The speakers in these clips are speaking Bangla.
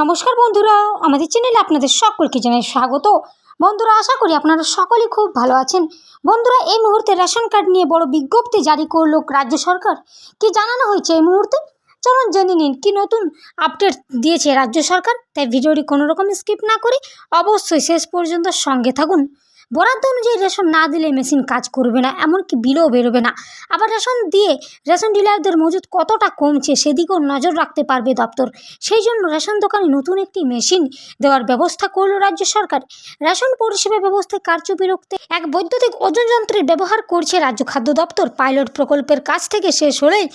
নমস্কার বন্ধুরা, আমাদের চ্যানেলে আপনাদের সকলকে জানাই স্বাগত। বন্ধুরা, আশা করি আপনারা সকলেই খুব ভালো আছেন। বন্ধুরা, এই মুহূর্তে রেশন কার্ড নিয়ে বড় বিজ্ঞপ্তি জারি করল রাজ্য সরকার। কি জানানো হয়েছে এই মুহূর্তে? চলুন জেনে নিন, কি নতুন আপডেট দিয়েছে রাজ্য সরকার? তাই ভিডিওটি কোনো রকম স্কিপ না করে অবশ্যই শেষ পর্যন্ত সঙ্গে থাকুন। বরাদ্দ অনুযায়ী রেশন না দিলে মেশিন কাজ করবে না, এমনকি বিলও বেরোবে না। আবার রেশন দিয়ে রেশন ডিলারদের মজুদ কতটা কমছে সেদিকেও নজর রাখতে পারবে দপ্তর। সেই জন্য রেশন দোকানে নতুন একটি মেশিন দেওয়ার ব্যবস্থা করল রাজ্য সরকার। রেশন পরিষেবা ব্যবস্থায় কার্যকরী রুখতে এক বৈদ্যুতিক ওজন যন্ত্রের ব্যবহার করছে রাজ্য খাদ্য দপ্তর। পাইলট প্রকল্পের কাজ থেকে শেষ হলেই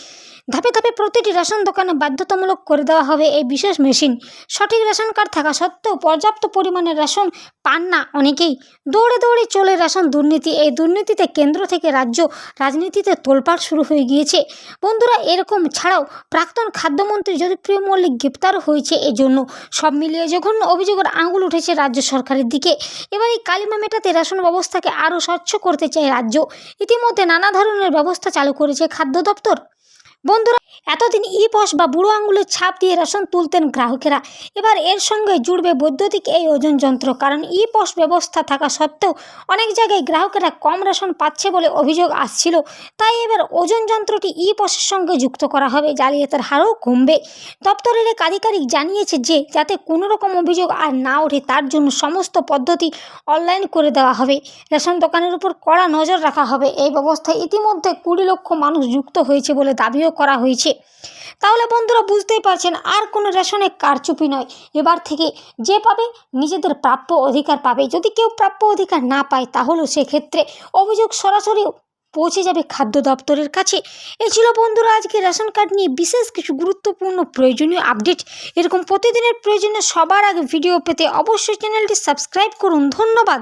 ধাপে ধাপে প্রতিটি রেশন দোকানে বাধ্যতামূলক করে দেওয়া হবে এই বিশেষ মেশিন। সঠিক রেশন কার্ড থাকা সত্ত্বেও পর্যাপ্ত পরিমাণে রেশন পান না অনেকেই। দৌড়ে দৌড়ে চলে রেশন দুর্নীতি। এই দুর্নীতিতে কেন্দ্র থেকে রাজ্য রাজনীতিতে তোলপাড় শুরু হয়ে গিয়েছে। বন্ধুরা, এরকম ছাড়াও প্রাক্তন খাদ্যমন্ত্রী জ্যোতিপ্রিয় মল্লিক গ্রেপ্তারও হয়েছে, এজন্য সব মিলিয়ে জঘন্য অভিযোগের আঙুল উঠেছে রাজ্য সরকারের দিকে। এবার এই কালিমা মেটাতে রেশন ব্যবস্থাকে আরও স্বচ্ছ করতে চায় রাজ্য। ইতিমধ্যে নানা ধরনের ব্যবস্থা চালু করেছে খাদ্য দপ্তর। বন্ধুরা এতদিন ই পস বা বুড়ো আঙুলের ছাপ দিয়ে রেশন তুলতেন গ্রাহকেরা। এবার এর সঙ্গে জুড়বে বৈদ্যুতিক এই ওজন যন্ত্র, কারণ ই পস ব্যবস্থা থাকা সত্ত্বেও অনেক জায়গায় গ্রাহকেরা কম রেশন পাচ্ছে বলে অভিযোগ আসছিল। তাই এবার ওজন যন্ত্রটি ই পসের সঙ্গে যুক্ত করা হবে, জালিয়াতের হারও কমবে। দপ্তরের এক আধিকারিক জানিয়েছে যে, যাতে কোনো রকম অভিযোগ আর না ওঠে, তার জন্য সমস্ত পদ্ধতি অনলাইন করে দেওয়া হবে। রেশন দোকানের উপর কড়া নজর রাখা হবে। এই ব্যবস্থায় ইতিমধ্যে কুড়ি লক্ষ মানুষ যুক্ত হয়েছে বলে দাবিও করা হয়েছে। তাহলে বন্ধুরা বুঝতেই পারছেন, আর কোনো রেশনে কারচুপি নয়। এবার থেকে যে পাবে নিজেদের প্রাপ্য অধিকার পাবে। যদি কেউ প্রাপ্য অধিকার না পায়, তাহলেও সেক্ষেত্রে অভিযোগ সরাসরি পৌঁছে যাবে খাদ্য দপ্তরের কাছে। এ ছিল বন্ধুরা আজকে রেশন কার্ড নিয়ে বিশেষ কিছু গুরুত্বপূর্ণ প্রয়োজনীয় আপডেট। এরকম প্রতিদিনের প্রয়োজনীয় সবার আগে ভিডিও পেতে অবশ্যই চ্যানেলটি সাবস্ক্রাইব করুন। ধন্যবাদ।